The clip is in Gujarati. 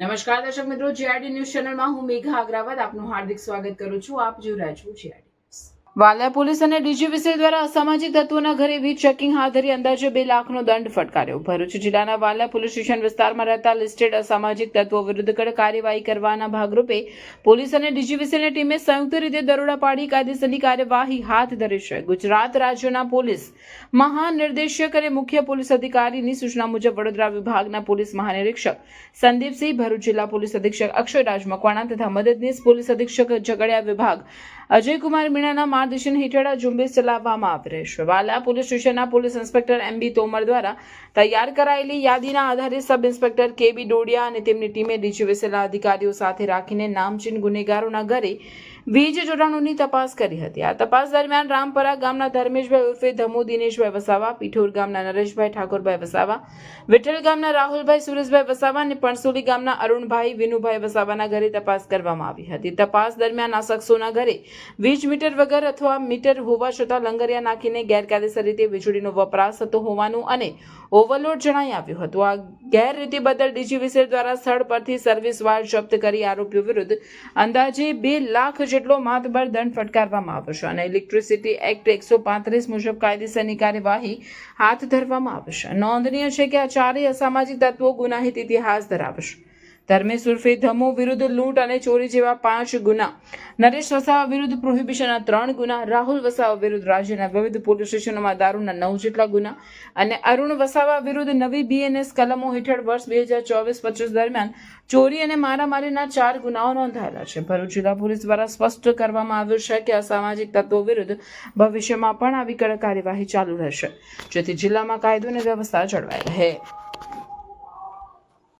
નમસ્કાર દર્શક મિત્રો જીઆરડી ન્યૂઝ ચેનલમાં હું મેઘા અગ્રવાલ આપનું હાર્દિક સ્વાગત કરું છું. આપ જોઈ રહ્યા છો જીઆરડી વાલિયા પોલીસ અને ડીજીવીસી દ્વારા અસામાજિક તત્વોના ઘરે વીજ ચેકિંગ હાથ ધરી અંદાજે બે લાખનો દંડ ફટકાર્યો. ભરૂચ જિલ્લાના વાલિયા પોલીસ સ્ટેશન વિસ્તારમાં રહેતા લિસ્ટેડ અસામાજિક તત્વો વિરુદ્ધ કડક કાર્યવાહી કરવાના ભાગરૂપે પોલીસ અને ડીજીવીસીની ટીમે સંયુક્ત રીતે દરોડા પાડી કાયદેસરની કાર્યવાહી હાથ ધરી છે. ગુજરાત રાજ્યના પોલીસ મહાનિર્દેશક અને મુખ્ય પોલીસ અધિકારીની સૂચના મુજબ વડોદરા વિભાગના પોલીસ મહાનિરીક્ષક સંદીપસિંહ, ભરૂચ જિલ્લા પોલીસ અધિક્ષક અક્ષયરાજ મકવાણા તથા મદદનીશ પોલીસ અધિક્ષક ઝઘડિયા વિભાગ અજયકુમાર મીણાના માર્ગદર્શન હેઠળ આ ઝુંબેશ ચલાવવામાં આવી રહી છે. વાલા પોલીસ સ્ટેશનના police inspector M B Tomar દ્વારા તૈયાર કરાયેલી યાદીના આધારે સબ ઇન્સ્પેક્ટર કે બી ડોડિયા અને તેમની ટીમે ડીજીવીસીના અધિકારીઓ સાથે રાખીને નામચીન ગુનેગારોના ઘરે વીજ જોડાણોની તપાસ કરી હતી. આ તપાસ દરમિયાન રામપરા ગામના ધર્મેશભાઈ ઉર્ફે ધમુ, દિનેશભાઈ વસાવા, પીઠોર ગામના નરેશભાઈ, ઠાકોરભાઈ વસાવા, વિઠ્ઠલ ગામના રાહુલભાઈ, સુરેશભાઈ વસાવા અને પણસોલી ગામના અરુણભાઈ, વિનુભાઈ વસાવાના ઘરે તપાસ કરવામાં આવી હતી. તપાસ દરમિયાન આ શખ્સોના ઘરે વીજ મીટર વગર અથવા મીટર હોવા છતાં લંગરિયા નાખીને ગેરકાયદેસર રીતે વીજળીનો વપરાશ થતો હોવાનું અને ઓવરલોડ જણાઈ આવ્યું હતું. આ ગેરરીતિ બદલ ડીજીવીસી દ્વારા સ્થળ પરથી સર્વિસ વાર જપ્ત કરી આરોપીઓ વિરુદ્ધ અંદાજે બે લાખ જેટલો માતબર દંડ ફટકારવામાં આવ્યો છે અને ઇલેક્ટ્રિસિટી એક્ટ એકસો પાંત્રીસ મુજબ કાયદેસરની કાર્યવાહી હાથ ધરવામાં આવશે નોંધનીય છે કે આ ચારેય અસામાજિક તત્વો ગુનાહિત ઇતિહાસ ધરાવે છે. ધર્મેશ ઉર્ફે ધમો વિરુદ્ધ લૂંટ અને ચોરી જેવા પાંચ ગુના. નરેશ વસાવા વિરુદ્ધ પ્રોહિબિશનના ત્રણ ગુના. રાહુલ વસાવા વિરુદ્ધ રાજ્યના વિવિધ પોલીસ સ્ટેશનોમાં દારૂના નવ જેટલા ગુના. અને અરુણ વસાવા વિરુદ્ધ નવી બીએનએસ કલમો હેઠળ વર્ષ બે હજાર ચોવીસ પચીસ દરમિયાન ચોરી અને મારામારીના ચાર ગુનાઓ નોંધાયેલા છે. ભરૂચ જિલ્લા પોલીસ દ્વારા સ્પષ્ટ કરવામાં આવ્યું છે કે અસામાજિક તત્વો વિરુદ્ધ ભવિષ્યમાં પણ આવી કડક કાર્યવાહી ચાલુ રહેશે, જેથી જિલ્લામાં કાયદો અને વ્યવસ્થા જળવાઈ રહે.